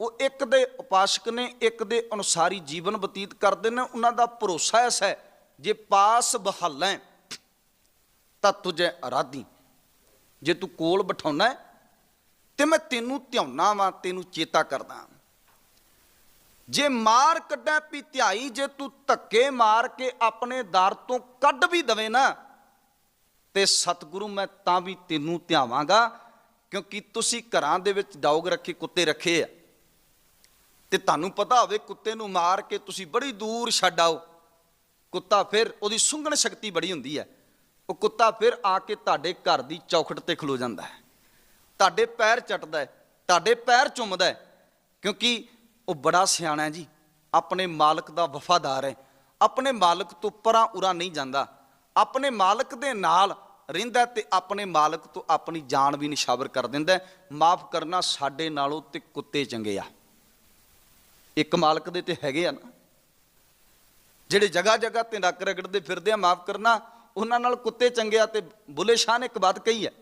ਉਹ ਇੱਕ ਦੇ ਉਪਾਸਕ ਨੇ ਇੱਕ ਦੇ ਅਨੁਸਾਰੀ ਜੀਵਨ ਬਤੀਤ ਕਰਦੇ ਨੇ ਉਹਨਾਂ ਦਾ ਭਰੋਸਾ ਐਸਾ ਹੈ ਜੇ ਪਾਸ ਬਹਾਲਾਂ ਤਾਂ ਤੁਝੇ ਅਰਾਧੀ। ਜੇ ਤੂੰ ਕੋਲ ਬਿਠਾਉਣਾ ਹੈ, ਤੇ ਮੈਂ ਤੈਨੂੰ ਧਿਆਉਣਾ ਵਾਂ ਤੈਨੂੰ ਚੇਤਾ ਕਰਦਾ ਜੇ ਮਾਰ ਕੱਢਾਂ ਪੀ ਧਿਆਈ ਜੇ ਤੂੰ ਧੱਕੇ ਮਾਰ ਕੇ ਆਪਣੇ ਦਰ ਤੋਂ ਕੱਢ ਵੀ ਦਵੇਂ ਨਾ ਤੇ ਸਤਿਗੁਰੂ ਮੈਂ ਤਾਂ ਵੀ ਤੈਨੂੰ ਧਿਆਵਾਂਗਾ ਕਿਉਂਕਿ ਤੁਸੀਂ ਘਰਾਂ ਦੇ ਵਿੱਚ ਡੌਗ ਰੱਖੇ ਕੁੱਤੇ ਰੱਖੇ ਆ। ਤੇ ਤੁਹਾਨੂੰ ਪਤਾ ਹੋਵੇ ਕੁੱਤੇ ਨੂੰ ਮਾਰ ਕੇ ਤੁਸੀਂ ਬੜੀ ਦੂਰ ਛੱਡ ਆਓ। ਕੁੱਤਾ ਫਿਰ ਉਹਦੀ ਸੁੰਘਣ ਸ਼ਕਤੀ ਬੜੀ ਹੁੰਦੀ ਹੈ। ਉਹ ਕੁੱਤਾ ਫਿਰ ਆ ਕੇ ਤੁਹਾਡੇ ਘਰ ਦੀ ਚੌਖਟ ਤੇ ਖਲੋ ਜਾਂਦਾ ਹੈ। ਤੁਹਾਡੇ ਪੈਰ ਚੱਟਦਾ ਹੈ, ਤੁਹਾਡੇ ਪੈਰ ਚੁੰਮਦਾ ਹੈ, ਕਿਉਂਕਿ ਉਹ ਬੜਾ ਸਿਆਣਾ ਹੈ ਜੀ। ਆਪਣੇ ਮਾਲਕ ਦਾ ਵਫਾਦਾਰ ਹੈ। ਆਪਣੇ ਮਾਲਕ ਤੋਂ ਪਰਾਂ ਉਰਾ ਨਹੀਂ ਜਾਂਦਾ। ਆਪਣੇ ਮਾਲਕ ਦੇ ਨਾਲ ਰਹਿੰਦਾ ਹੈ ਤੇ ਆਪਣੇ ਮਾਲਕ ਤੋਂ ਆਪਣੀ ਜਾਨ ਵੀ ਨਿਸ਼ਾਵਰ ਕਰ ਦਿੰਦਾ ਮਾਫ ਕਰਨਾ ਸਾਡੇ ਨਾਲੋਂ ਤੇ ਕੁੱਤੇ ਚੰਗੇ ਆ। ਇੱਕ ਮਾਲਕ ਦੇ ਤੇ ਹੈਗੇ ਆ ਨਾ। ਜਿਹੜੇ ਜਗ੍ਹਾ ਜਗ੍ਹਾ ਤੇ ਨੱਕ ਰਗੜਦੇ ਫਿਰਦੇ ਆ, ਮਾਫ ਕਰਨਾ, ਉਹਨਾਂ ਨਾਲ ਕੁੱਤੇ ਚੰਗੇ ਆ ਤੇ ਬੁੱਲੇ ਸ਼ਾਹ ਨੇ ਇੱਕ ਬਾਤ ਕਹੀ ਹੈ।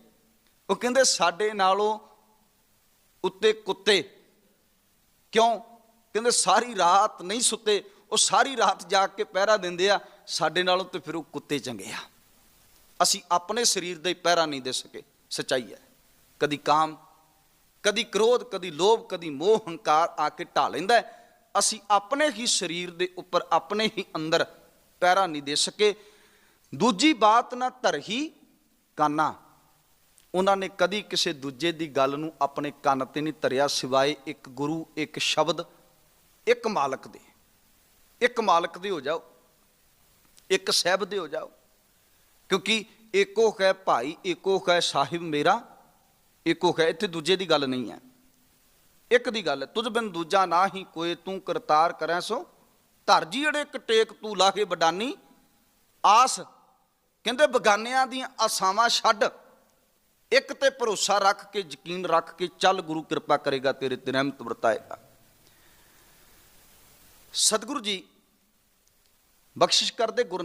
ਉਹ ਕਹਿੰਦੇ, ਸਾਡੇ ਨਾਲੋਂ ਉੱਤੇ ਕੁੱਤੇ ਕਿਉਂ? ਕਹਿੰਦੇ, ਸਾਰੀ ਰਾਤ ਨਹੀਂ ਸੁੱਤੇ, ਉਹ ਸਾਰੀ ਰਾਤ ਜਾਗ ਕੇ ਪਹਿਰਾ ਦਿੰਦੇ ਆ, ਸਾਡੇ ਨਾਲੋਂ ਤੇ ਫਿਰ ਉਹ ਕੁੱਤੇ ਚੰਗੇ ਆ। ਅਸੀਂ ਆਪਣੇ ਸਰੀਰ ਦੇ ਪਹਿਰਾ ਨਹੀਂ ਦੇ ਸਕੇ, ਸਚਾਈ ਹੈ। ਕਦੀ ਕਾਮ, ਕਦੀ ਕ੍ਰੋਧ, ਕਦੀ ਲੋਭ, ਕਦੀ ਮੋਹ, ਹੰਕਾਰ ਆ ਕੇ ਢਾ ਲੈਂਦਾ ਅਸੀਂ ਆਪਣੇ ਹੀ ਸਰੀਰ ਦੇ ਉੱਪਰ, ਆਪਣੇ ਹੀ ਅੰਦਰ ਪਹਿਰਾ ਨਹੀਂ ਦੇ ਸਕੇ। ਦੂਜੀ ਬਾਤ ਨਾ ਧਰਹੀ ਕਾਨਾ। ਉਹਨਾਂ ਨੇ ਕਦੀ ਕਿਸੇ ਦੂਜੇ ਦੀ ਗੱਲ ਨੂੰ ਆਪਣੇ ਕੰਨ ਤੇ ਨਹੀਂ ਧਰਿਆ ਸਿਵਾਏ ਇੱਕ ਗੁਰੂ, ਇੱਕ ਸ਼ਬਦ, ਇੱਕ ਮਾਲਕ ਦੇ। ਇੱਕ ਮਾਲਕ ਦੇ ਹੋ ਜਾਓ, ਇੱਕ ਸਹਿਬ ਦੇ ਹੋ ਜਾਓ। ਕਿਉਂਕਿ ਏਕੋ ਹੈ ਭਾਈ, ਏਕੋ ਹੈ ਸਾਹਿਬ ਮੇਰਾ, ਏਕੋ ਹੈ, ਇੱਥੇ ਦੂਜੇ ਦੀ ਗੱਲ ਨਹੀਂ ਹੈ। ਇੱਕ ਦੀ ਗੱਲ, ਤੁਝ ਬਿਨ ਦੂਜਾ ਨਾ ਹੀ ਕੋਏ ਤੂੰ ਕਰਤਾਰ ਕਰੈ ਸੋ? ਧਰ ਜੀੜੇ ਕਟੇਕ ਤੂੰ ਲਾਹੇ ਬਡਾਨੀ ਆਸ, ਕਹਿੰਦੇ ਬਗਾਨਿਆਂ ਦੀਆਂ ਆਸਾਵਾਂ ਛੱਡ। ਇੱਕ ਤੇ ਭਰੋਸਾ ਰੱਖ ਕੇ, ਯਕੀਨ ਰੱਖ ਕੇ ਚੱਲ ਗੁਰੂ ਕਿਰਪਾ ਕਰੇਗਾ, ਤੇਰੇ ਤੇ ਰਹਿਮਤ ਵਰਤਾਏਗਾ। ਸਤਿਗੁਰੂ ਜੀ, ਬਖਸ਼ਿਸ਼ ਕਰਦੇ ਗੁਰੂ